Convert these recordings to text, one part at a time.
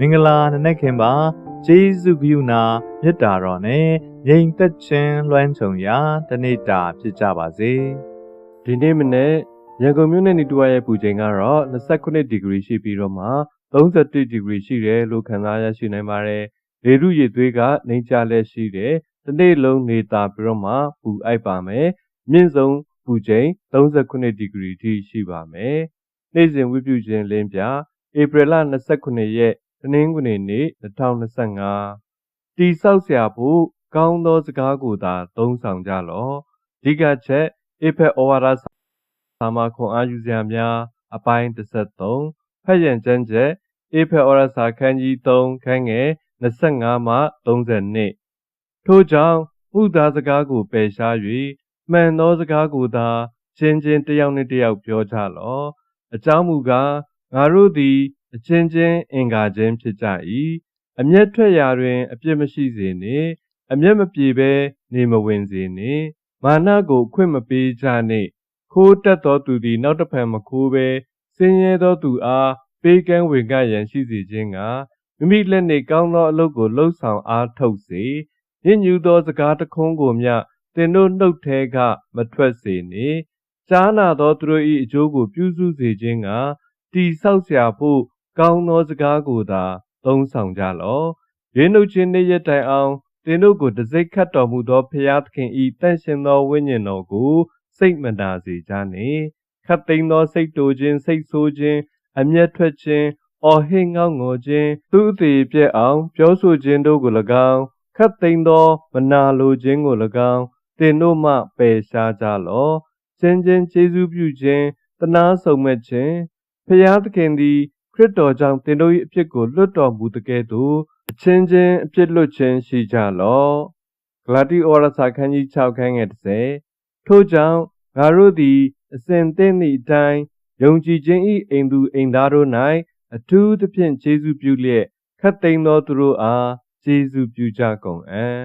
မင်္ဂလာနနက်ခင်ပါကျေးဇူးပြုနာမေတ္တာတော်နဲ့ငြိမ်သက်ခြင်းလွှမ်းခြုံရာတနေ့တာဖြစ်ကြပါစေဒီနေ့မနေ့ရန်ကုန်မြို့နယ်နေတူဝါရဲ့ပူချိန်ကတော့29ဒီဂရီရှိပြီးတော့မှ31ဒီဂရီရှိတယ်လို့ခန့်စားရရှိနိုင်ပါတယ်။လေထုရည်သွေးကနေကြလက်ရှိတယ်။တစ်နေ့လုံးနေတာပြီးတော့မှပူအိုက်ပါမယ်။မြင့်ဆုံးပူချိန်39ဒီဂရီထိရှိပါမယ်။နေ့စဉ်ဝိပုခြင်းလင်းပြဧပြီလ29ရက် တနင်္ဂနွေနေ့2025တီဆောက်ဆရာဖို့ကောင်းသောစကားကိုသာသုံးဆောင်ကြလော့။အဓိကချက်အေဖက်ဩဝါဒစာမခွန်အားယူစရာများအပိုင်း33ဖတ်ရန်ကျမ်းချက်အေဖက်ဩဝါဒစာခန်းကြီး3ခန်းငယ်25မှ32ထို့ကြောင့်ဥဒါစကားကိုပယ်ရှား၍မှန်သောစကားကိုသာချင်းချင်းတစ်ယောက်နှင့်တစ်ယောက်ပြောကြလော့အကြောင်းမူကားငါတို့သည် အချင်းချင်းအင်္ဂါချင်းဖြစ်ကြ၏အမျက်ထွက်ရာတွင် အပြစ်မရှိစေနှင့်အမျက်မပြေဘဲနေမဝင်စေနှင့်မာနကိုအခွင့်မပေးကြနှင့်ခိုးတက်သောသူသည်နောက်တစ်ဖန်မခိုးဘဲဆင်းရဲသောသူအားပေးကမ်းဝင်ကရန်ရှိစေခြင်းကမိမိလက်နှင့်ကောင်းသောအလုပ်ကိုလှုပ်ဆောင်အားထုတ်စေညဉ့်ညူသောစကားတခွန်းကိုမျှသင်တို့နှုတ်ထဲကမထွက်စေနှင့်ကြားနာသောသူတို့၏အကျိုးကိုပြုစုစေခြင်းကတိဆောက်เสียဖို့ ကောင်းသောစကားကိုသာသုံးဆောင်ကြလော့ရင်းနှုတ်ခြင်းနေ့ရက်တိုင်အောင်သင်တို့ကိုတစိ့ခတ်တော်မူသောဖျားသခင်ဤတန့်ရှင်သောဝိညာဉ်တော်ကိုစိတ်မနာစေကြနှင့်ခတ်သိမ်းသောစိတ်တူခြင်းစိတ်ဆိုးခြင်းအမျက်ထွက်ခြင်းအော်ဟစ်ငေါငေါ်ခြင်းသူအသေးပြက်အောင် ပြောဆိုခြင်းတို့ကို၎င်းခတ်သိမ်းသောမနာလိုခြင်းကို၎င်းသင်တို့မှပယ်ရှားကြလော့ချင်းချင်းကျေးဇူးပြုခြင်းတနာဆုံမဲ့ခြင်းဖျားသခင်သည် ခရစ်တော်ကြောင့်သင်တို့၏အဖြစ်ကိုလွတ်တော်မူတကဲ့သို့အချင်းချင်းအဖြစ်လွတ်ခြင်းရှိကြလော့ဂလာတိဩရစာခန်းကြီး6ခန်းငယ်30ထို့ကြောင့်ငါတို့သည်အစဉ်သင့်သည့်အတိုင်းယုံကြည်ခြင်း၏အိမ်သူအိမ်သားတို့၌အထူးသဖြင့်ကျေးဇူးပြုလျက်ခတ်သိမ်းသောသူတို့အားကျေးဇူးပြုကြကုန်အံ့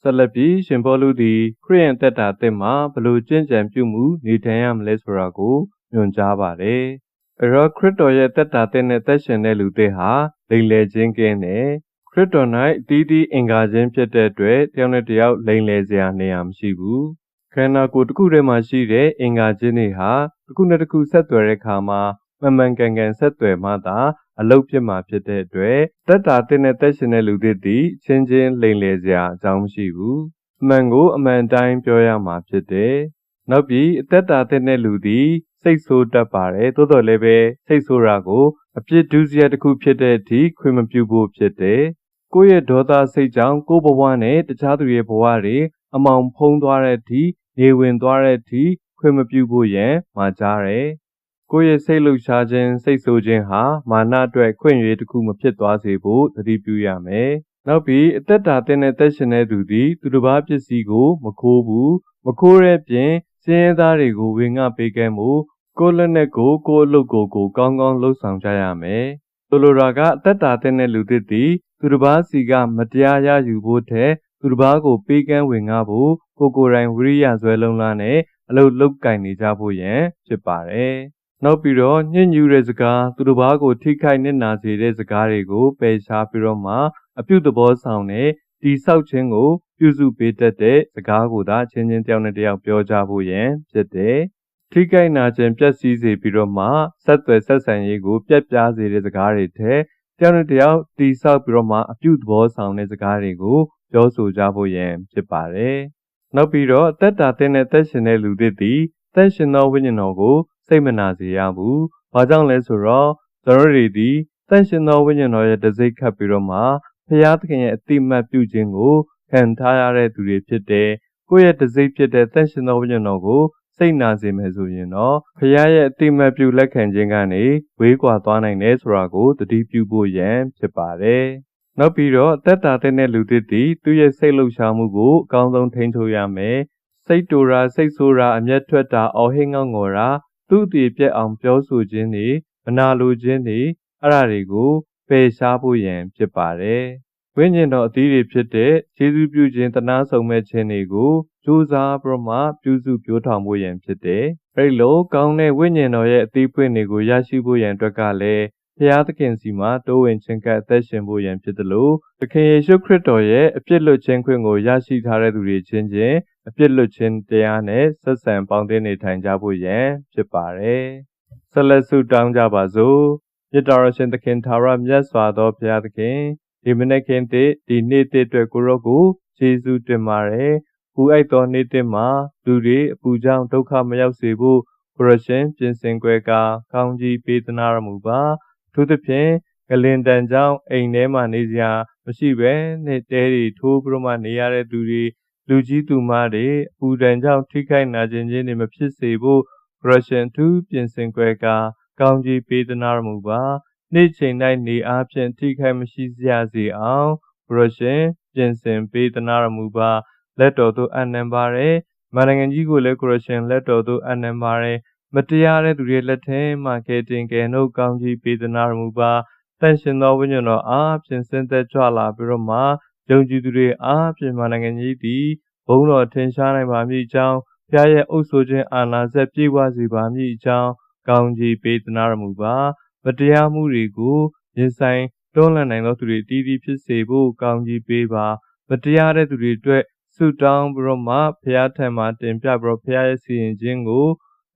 ဆက်လက်ပြီးရှင်ဘောလူသည် ခရိယန်တက်တာတက်မှာဘလို့ကျင့်ကြံပြုမှုနေထိုင်ရမလဲဆိုတာကိုညွှန်ကြားပါတယ် အရောခရစ်တော်ရဲ့တက်တာတဲ့နဲ့တက်ရှင်တဲ့လူတွေဟာလိမ်လည်ခြင်းကင်းတယ်ခရစ်တော်၌အတီးတီးအင်္ဂါခြင်းဖြစ်တဲ့အတွက်တယောက်နဲ့တယောက်လိမ်လည်စရာနေရာမရှိဘူးခန္ဓာကိုယ်တစ်ခုထဲမှာရှိတဲ့အင်္ဂါခြင်းတွေဟာတစ်ခုနဲ့တစ်ခုဆက်သွယ်တဲ့အခါမှာမှန်မှန်ကန်ကန်ဆက်သွယ်မှသာအလုပ်ဖြစ်မှာဖြစ်တဲ့အတွက်တက်တာတဲ့နဲ့တက်ရှင်တဲ့လူတွေသည်ချင်းချင်းလိမ်လည်စရာအကြောင်းမရှိဘူးအမှန်ကိုအမှန်တိုင်းပြောရမှာဖြစ်တယ်နောက်ပြီးအသက်တာတဲ့လူသည် စိတ်ဆိုးတတ်ပါတယ်သို့တော်လည်းပဲစိတ်ဆိုးတာကိုအပြစ်ဒုစရိုက်တစ်ခုဖြစ်တဲ့အထိခွင့်မပြုဖို့ဖြစ်တယ်ကိုယ့်ရဲ့ဒေါသစိတ်ကြောင့်ကိုယ့်ဘဝနဲ့တခြားသူရဲ့ဘဝတွေအမောင်ဖုံးသွားတဲ့အထိနေဝင်သွားတဲ့အထိခွင့်မပြုဖို့ရန်မှာကြားတယ်ကိုယ့်ရဲ့စိတ်လှုပ်ရှားခြင်းစိတ်ဆိုးခြင်းဟာမာနအတွက်ခွင့်ရတစ်ခုမဖြစ်သွားစေဖို့သတိပြုရမယ်နောက်ပြီးအသက်တာတဲ့နဲ့သက်ရှင်တဲ့သူသည်သူတစ်ပါးပစ္စည်းကိုမခိုးဘူးမခိုးတဲ့ပြင် စင်းရဲသားတွေကိုဝင်ငှပေးကဲမှုကိုယ်လက်နဲ့ကိုကိုယ်အလုပ်ကိုကိုကောင်းကောင်းလှုပ်ဆောင်ကြရမယ်။ဆိုလိုတာကအသက်တာတဲ့လူသစ်သည်သူတစ်ပါးစီကမတရားရယူဖို့ထက်သူတစ်ပါးကိုပေးကမ်းဝင်ငှဖို့ကိုကိုယ်တိုင်ဝိရိယဇွဲလုံးလားနဲ့အလုပ်လုပ်ကင်နေကြဖို့ရန်ဖြစ်ပါတယ်။နောက်ပြီးတော့ညှဉ်းညူတဲ့စကားသူတစ်ပါးကိုထိခိုက်နစ်နာစေတဲ့စကားတွေကိုပယ်ရှားပြီးတော့မှအပြုသဘောဆောင်တဲ့ ဒီဆောက်ခြင်းကိုပြုစုပေးတတ်တဲ့စကားကိုသာချင်းချင်းတယောက်နဲ့တယောက်ပြောကြဖို့ရန်ဖြစ်တယ်။ထိခိုက်နာခြင်းပြက်စီးစေပြီးတော့မှဆက်သွယ်ဆက်ဆံရေးကိုပြက်ပြားစေတဲ့စကားတွေထက်တယောက်နဲ့တယောက်တိဆောက်ပြီးတော့မှအပြုသဘောဆောင်တဲ့စကားတွေကိုပြောဆိုကြဖို့ရန်ဖြစ်ပါတယ်။နောက်ပြီးတော့တက်တာတဲ့နဲ့တက်ရှင်တဲ့လူတွေသည်တက်ရှင်သောဝိညာဉ်တော်ကိုစိတ်မနာစေရဘူး။ဘာကြောင့်လဲဆိုတော့ကျွန်တော်တွေသည်တန်ရှင်သောဝိညာဉ်တော်ရဲ့တစိ့ခတ်ပြီးတော့မှ ဖျားသခင်ရဲ့အတိမတ်ပြုခြင်းကိုခံထားရတဲ့သူတွေဖြစ်တယ်။ကိုယ့်ရဲ့တစိ့ဖြစ်တဲ့တန်ရှင်သောဝိညာဉ်တော်ကိုစိတ်နာစေမယ်ဆိုရင်တော့ဖခင်ရဲ့အတိမတ်ပြုလက်ခံခြင်းကနေဝေးကွာသွားနိုင်တယ်ဆိုတာကိုသတိပြုဖို့ရန်ဖြစ်ပါတယ်။နောက်ပြီးတော့တက်တာတဲ့လူသစ်သည်သူ့ရဲ့စိတ်လှုပ်ရှားမှုကိုအကောင်းဆုံးထိန်းချုပ်ရမယ်။စိတ်တူရာစိတ်ဆိုးရာအမျက်ထွက်တာအော်ဟစ်ငေါငေါ်တာသူ့အတီပြက်အောင်ပြောဆိုခြင်းတွေမနာလိုခြင်းတွေအဲ့ဒါတွေကို ပယ်ရှားဖို့ရန်ဖြစ်ပါတယ်။ဝိညာဉ်တော်အသီးတွေဖြစ်တဲ့ခြေစုပြုခြင်းတနာဆုံမဲ့ခြင်းတွေကိုကြိုးစားပြီးမှပြုစုပြောထောင်ဖို့ရန်ဖြစ်တယ်။အဲဒီလိုကောင်းတဲ့ဝိညာဉ်တော်ရဲ့အသီးပွင့်တွေကိုရရှိဖို့ရန်အတွက်ကလည်းဖျားသခင်စီမှာတိုးဝင်ခြင်းကပ်အသက်ရှင်ဖို့ရန်ဖြစ်တယ်လို့သခင်ယေရှုခရစ်တော်ရဲ့အပြစ်လွတ်ခြင်းခွင့်ကိုရရှိထားတဲ့သူတွေချင်းချင်းအပြစ်လွတ်ခြင်းတရားနဲ့ဆက်ဆံပေါင်းသင်းနေထိုင်ကြဖို့ရန်ဖြစ်ပါတယ်။ဆက်လက်ဆုတောင်းကြပါစို့။ မြတ်တော်ရှင်သခင်သာရမြတ်စွာသောဘုရားသခင်ဒီမနေ့ခင်တည်းဒီနေ့တည်းအတွက်ကိုရောကိုယေရှုတင်ပါတယ်။ပူအိုက်သောနေ့တည်းမှာလူတွေအပူကြောင့်ဒုက္ခမရောက်စေဖို့ကိုရရှင်ပြင်ဆင်ကြွယ်ကာကောင်းကြီးပေးသနာတော်မူပါ။ထို့သဖြင့်ကလင်တန်ကြောင့်အိမ်ထဲမှာနေစရာမရှိပဲနဲ့တဲတွေထိုးပြီးတော့မှနေရတဲ့သူတွေလူကြီးသူမတွေအပူဒဏ်ကြောင့်ထိခိုက်နာကျင်ခြင်းတွေမဖြစ်စေဖို့ဂရရှင်သူပြင်ဆင်ကြွယ်ကာ ကောင်းကြီးပေးသနာတော်မူပါနေ့ချိန်တိုင်းနေအားဖြင့်ထိခိုက်မရှိစရာစေအောင်ဂရရှင်ပြင်ဆင်ပေးသနာတော်မူပါလက်တော်သို့အနံပါရဲမန္တန်ကြီးကိုလည်းဂရရှင်လက်တော်သို့အနံပါရဲမတရားတဲ့သူတွေလက်ထဲမှကဲတင်ကဲနှုတ်ကောင်းကြီးပေးသနာတော်မူပါတန်ရှင်သောဝိညာဉ်တော်အားဖြင့်စင်သက်ကြွလာပြီးတော့မှယုံကြည်သူတွေအားဖြင့်မန္တန်ကြီးသည်ဘုန်းတော်ထင်ရှားနိုင်ပါမည်အကြောင်းဖျားရဲ့အုပ်ဆိုခြင်းအာဏာစက်ပြေဝစေပါမည်အကြောင်း ကောင်းကြီးပေးသနာတော်မူပါမတရားမှုတွေကိုရင်ဆိုင်တွန်းလှန်နိုင်သောသူတွေတည်တည်ဖြစ်စေဖို့ကောင်းကြီးပေးပါမတရားတဲ့သူတွေအတွက်ဆုတောင်းပြီးတော့မှဖျားထံမှာတင်ပြပြီးတော့ဖျားရဲ့စီရင်ခြင်းကို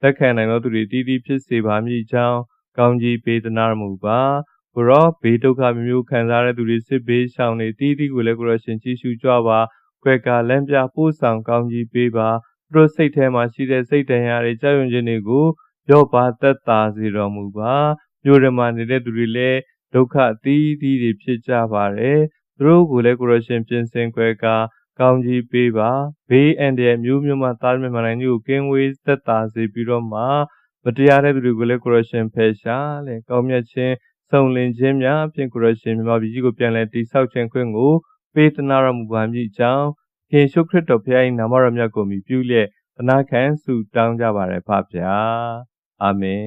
လက်ခံနိုင်သောသူတွေတည်တည်ဖြစ်စေပါမည်အကြောင်းကောင်းကြီးပေးသနာတော်မူပါကိုရောဘေးဒုက္ခမျိုးမျိုးခံစားရတဲ့သူတွေစစ်ဘေးရှောင်နေတည်တည်ကိုလည်းကိုရောရှင်ကြည့်ရှုကြပါကွယ်ကာလမ်းပြပို့ဆောင်ကောင်းကြီးပေးပါသူတို့စိတ်ထဲမှာရှိတဲ့စိတ်တန်ရာတွေကြောက်ရွံ့ခြင်းတွေကို ရော့ပါသက်သာစေတော်မူပါမြို့ရမှာနေတဲ့သူတွေလည်းဒုက္ခအသီးသီးတွေဖြစ်ကြပါတယ်သူတို့ကိုလည်းကိုရရှင်ပြင်ဆင်ခွဲကာကောင်းကြီးပေးပါဘေးအန္တရာယ်မျိုးမျိုးမှတားမြစ်မှန်နိုင်ကြီးကိုကင်းဝေးသက်သာစေပြီးတော့မှမတရားတဲ့သူတွေကိုလည်းကိုရရှင်ဖယ်ရှားလေကောင်းမြတ်ခြင်းစုံလင်ခြင်းများဖြင့်ကိုရရှင်မြမပြည်ကြီးကိုပြန်လည်တည်ဆောက်ခြင်းခွင့်ကိုပေးသနာတော်မူပါမည်အကြောင်းခင်ရှုခရစ်တော်ဖခင်၏နာမတော်မြတ်ကိုမြည်ပြုလျက်သနာခံဆုတောင်းကြပါရဖဖျားအာ မင်